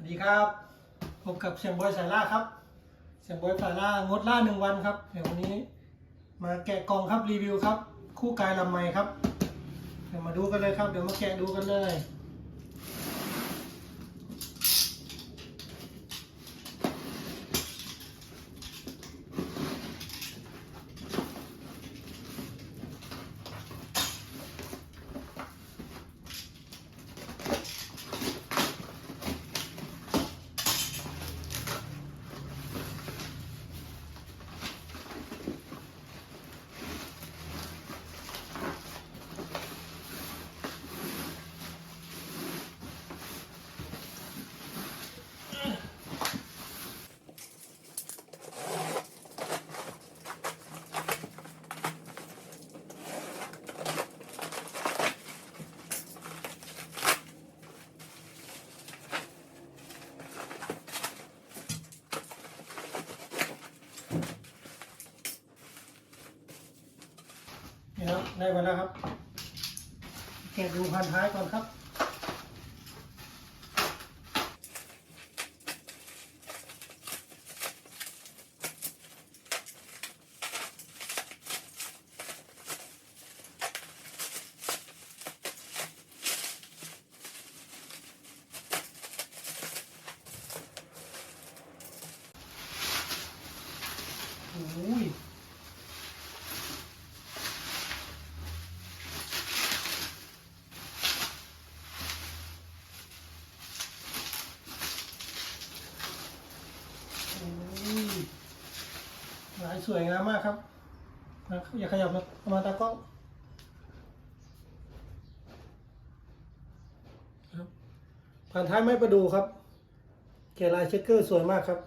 สวัสดีครับพบกับเสียงบอยสายล่าครับ เสียงบอยสายล่างดล่าหนึ่งวันครับเดี๋ยววันนี้ มาแกะกล่องครับรีวิวครับ คู่กายลำไมครับ เดี๋ยวมาดูกันเลยครับ เดี๋ยวมาแกะดูกันเลย แกะดูพันท้ายก่อนครับ โอ้ย โอ้ยลาย สวยงามมากครับอย่าขยับนะเอามาตากล้องครับผ่านท้ายไม้ประดูครับแกลายเช็คเกอร์สวยมากครับ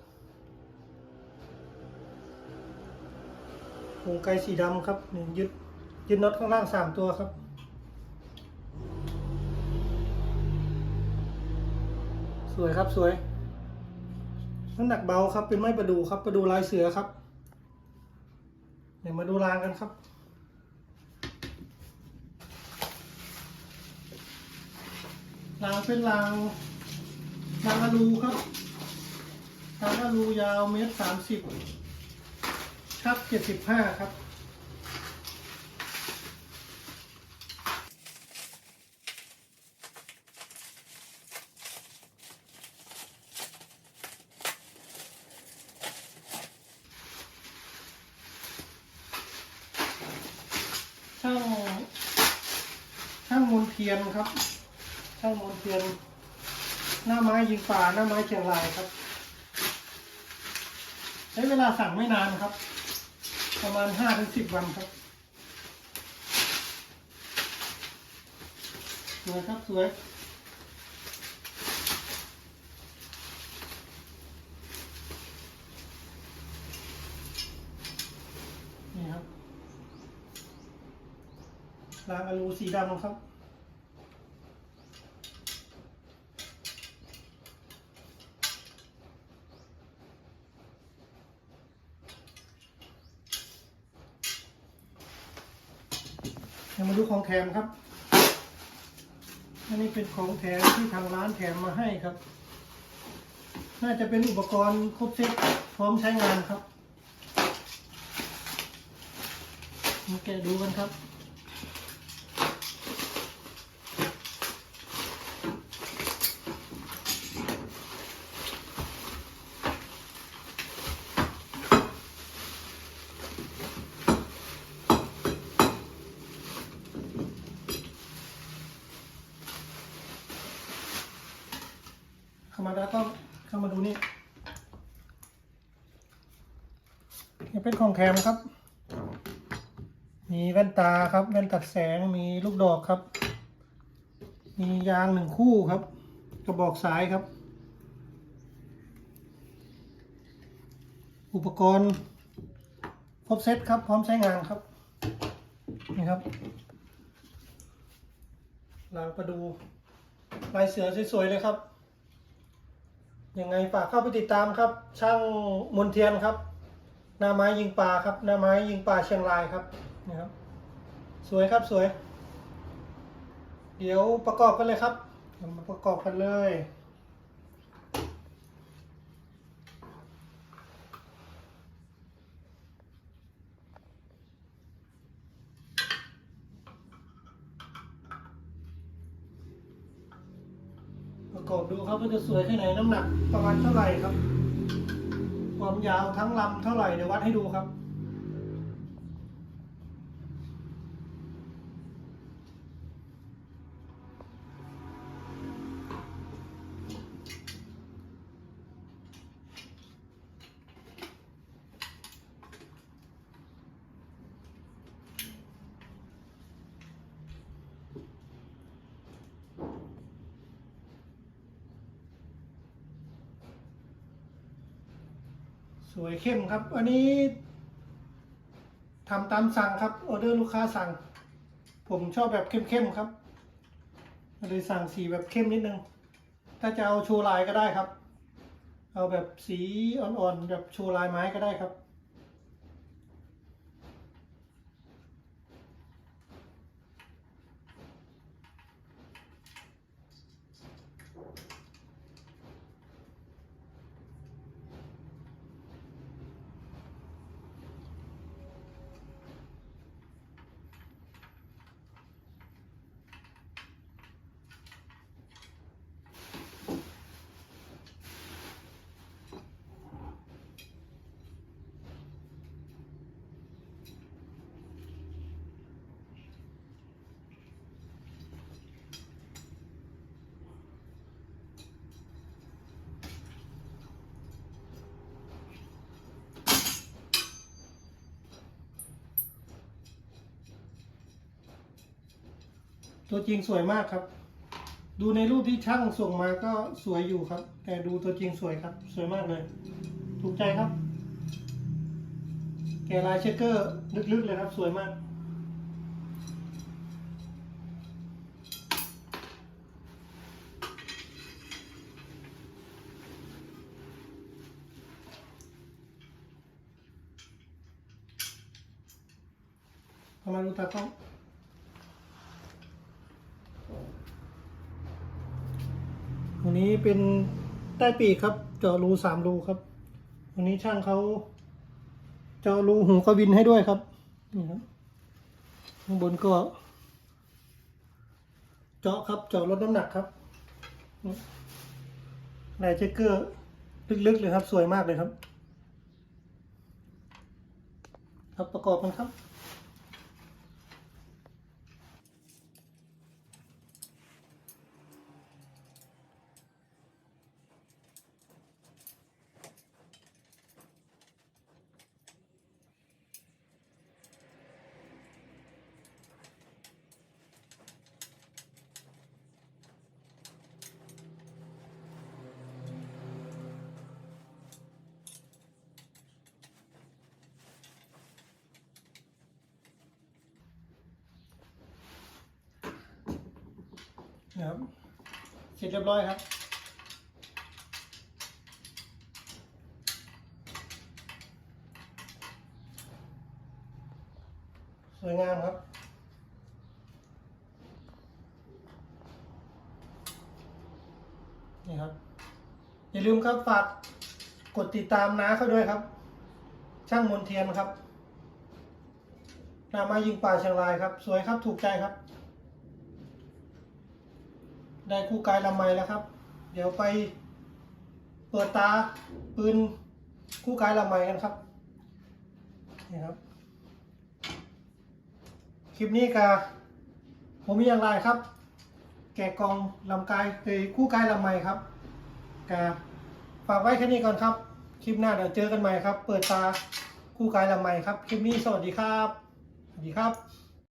วงไกสีดำครับนี่ยึดยึดน็อตข้างล่างสามตัวครับสวยครับสวยน้ำหนักเบาครับเป็นไม้ประดูครับประดูลายเสือครับ เดี๋ยวมาดูรางกันครับ รางเป็นรางรางอลูครับรางอลูยาวเมตรสามสิบชักเจ็ดสิบห้าครับ ช่างช่าง มนเทียนครับ ช่างมนเทียน หน้าไม้ยิงป่าหน้าไม้เชียงรายครับ ใช้เวลาสั่งไม่นานครับ ประมาณห้าถึงสิบวันครับ สวยครับ สวยนี่ครับรางอลูสีดำครับ ดี๋ยวมาดูของแถมครับ อันนี้เป็นของแถมที่ทางร้านแถมมาให้ครับ น่าจะเป็นอุปกรณ์ครบเซตพร้อมใช้งานครับมาแกะดูกันครับ เข้ามาแล้วก็เข้ามาดูนี่ เป็นของแถมครับ มีแว่นตาครับ แว่นตัดแสง มีลูกดอกครับ มียางหนึ่งคู่ครับ กระบอกสายครับ อุปกรณ์ครบเซตครับ พร้อมใช้งานครับ นี่ครับรางประดูลายเสือสวยๆเลยครับ ยังไงฝากเข้าไปติดตามครับ ช่างมนเทียนครับ หน้าไม้ยิงปลาครับ หน้าไม้ยิงปลาเชียงรายครับนะครับ สวยครับสวย เดี๋ยวประกอบกันเลยครับมาประกอบกันเลยประกอบดูครับว่าจะสวยแค่ไหนน้ำหนักประมาณเท่าไหร่ครับ มยาวทั้งลำเท่าไหร่เดี๋ยววัดให้ดูครับ สวยเข้มครับ อันนี้ทำตามสั่งครับออเดอร์ลูกค้าสั่ง ผมชอบแบบเข้มๆครับเลยสั่งสีแบบเข้มนิดนึง ถ้าจะเอาชูลายก็ได้ครับ เอาแบบสีอ่อนๆแบบชูลายไม้ก็ได้ครับ ตัวจริงสวยมากครับ ดูในรูปที่ช่างส่งมาก็สวยอยู่ครับ แต่ดูตัวจริงสวยครับ สวยมากเลย ถูกใจครับ แกลายเชคเกอร์ลึกๆเลยครับ สวยมากเอามาดูตากล้อง อั นี้เป็นใต้ปีกครับ เจาะรูสามรูครับ วันนี้ช่างเขาเจาะรูหูกระวินให้ด้วยครับ นี่ครับ ข้างบนก็ เจาะครับ เจาะลดน้ำหนักครับลายเช็คเกอร์ลึกๆเลยครับ สวยมากเลยครับ ครับประกอบกันครับ นะครับ เสร็จเรียบร้อยครับ สวยงามครับนี่ครับ อย่าลืมครับฝากกดติดตามน้าเขาด้วยครับ ช่างมนเทียนครับนามายิงป่าเชียงรายครับ สวยครับถูกใจครับ ได้คู่กายลำไมแล้วครับ เดี๋ยวไปเปิดตาปืนคู่กายลำไมกันครับนี่ครับ คลิปนี้กาผมมีอย่างไรครับ แกะกองลำกายเอ้ยคู่กายลำไมครับกาฝากไว้แค่นี้ก่อนครับ คลิปหน้าเดี๋ยวเจอกันใหม่ครับ เปิดตาคู่กายลำไมครับ คลิปนี้สวัสดีครับ สวัสดีครับ